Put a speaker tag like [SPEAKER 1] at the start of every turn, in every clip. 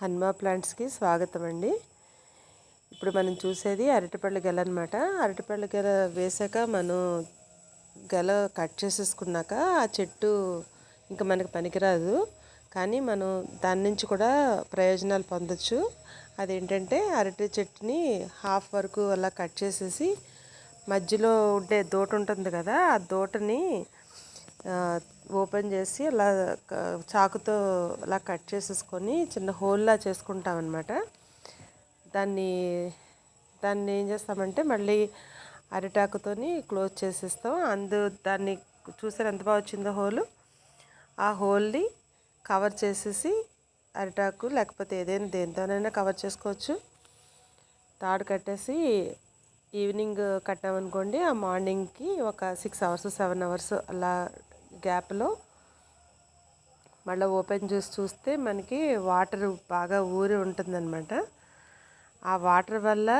[SPEAKER 1] హనుమా ప్లాంట్స్కి స్వాగతం అండి ఇప్పుడు మనం చూసేది అరటిపళ్ళ గెల అనమాట అరటిపళ్ళ గెల వేసాక మనం గెల కట్ చేసేసుకున్నాక ఆ చెట్టు ఇంకా మనకి పనికిరాదు. కానీ మనం దాని నుంచి కూడా ప్రయోజనాలు పొందొచ్చు. అదేంటంటే అరటి చెట్టుని హాఫ్ వరకు అలా కట్ చేసేసి మధ్యలో ఉండే దోట ఉంటుంది కదా ఆ దోటని ఓపెన్ చేసి అలా చాకుతో అలా కట్ చేసేసుకొని చిన్న హోల్లా చేసుకుంటాం అనమాట దాన్ని దాన్ని ఏం చేస్తామంటే మళ్ళీ అరిటాకుతోని క్లోజ్ చేసేస్తాం. అందు దాన్ని చూసారు ఎంత బాగా వచ్చిందో హోలు? ఆ హోల్ని కవర్ చేసేసి అరిటాకు లేకపోతే ఏదైనా దేనితోనైనా కవర్ చేసుకోవచ్చు. తాడు కట్టేసి ఈవినింగ్ కట్టామనుకోండి ఆ మార్నింగ్కి ఒక సిక్స్ అవర్స్ సెవెన్ అవర్స్ అలా గ్యాప్లో మళ్ళీ ఓపెన్ చేసి చూస్తే మనకి వాటర్ బాగా ఊరి ఉంటుందన్నమాట. ఆ వాటర్ వల్ల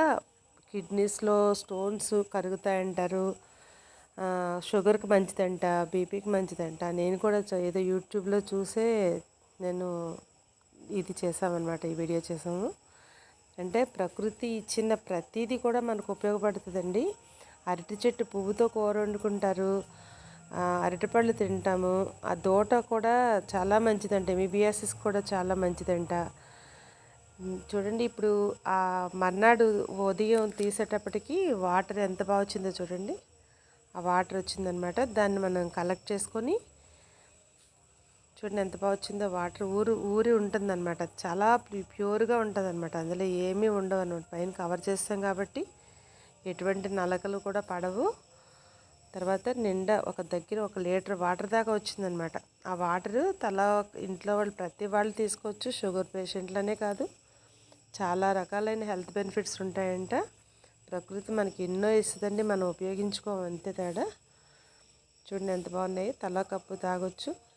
[SPEAKER 1] కిడ్నీస్లో స్టోన్స్ కరుగుతాయంటారు. షుగర్కి మంచిదంట బీపీకి మంచిదంట. నేను కూడా ఏదో యూట్యూబ్లో చూసే నేను ఇది చేసామన్నమాట ఈ వీడియో చేసాము అంటే ప్రకృతి ఇచ్చిన ప్రతిదీ కూడా మనకు ఉపయోగపడుతుందండి. అరటి చెట్టు పువ్వుతో కూర వండుకుంటారు. అరటిపళ్ళు తింటాము. ఆ దోట కూడా చాలా మంచిదంట. ఎంబీబీఎస్ఎస్ కూడా చాలా మంచిదంట. చూడండి ఇప్పుడు ఆ మర్నాడు ఉదయం తీసేటప్పటికి వాటర్ ఎంత బాగా వచ్చిందో చూడండి. ఆ వాటర్ వచ్చిందనమాట. దాన్ని మనం కలెక్ట్ చేసుకొని చూడండి ఎంత బాగా వచ్చిందో వాటర్ ఊరు ఊరి ఉంటుందన్నమాట చాలా ప్యూర్గా ఉంటుంది అనమాట అందులో ఏమీ ఉండవు అనమాట. పైన కవర్ చేస్తాం కాబట్టి ఎటువంటి నలకలు కూడా పడవు. తర్వాత నిండా ఒక దగ్గర ఒక లీటర్ వాటర్ దాకా వచ్చిందనమాట. ఆ వాటర్ తల ఇంట్లో వాళ్ళు ప్రతి వాళ్ళు తీసుకోవచ్చు షుగర్ పేషెంట్లనే కాదు. చాలా రకాలైన హెల్త్ బెనిఫిట్స్ ఉంటాయంట. ప్రకృతి మనకి ఎన్నో ఇస్తుందండి మనం ఉపయోగించుకోం అంతే తేడా. చూడండి ఎంత బాగున్నాయి. తల కప్పు తాగొచ్చు.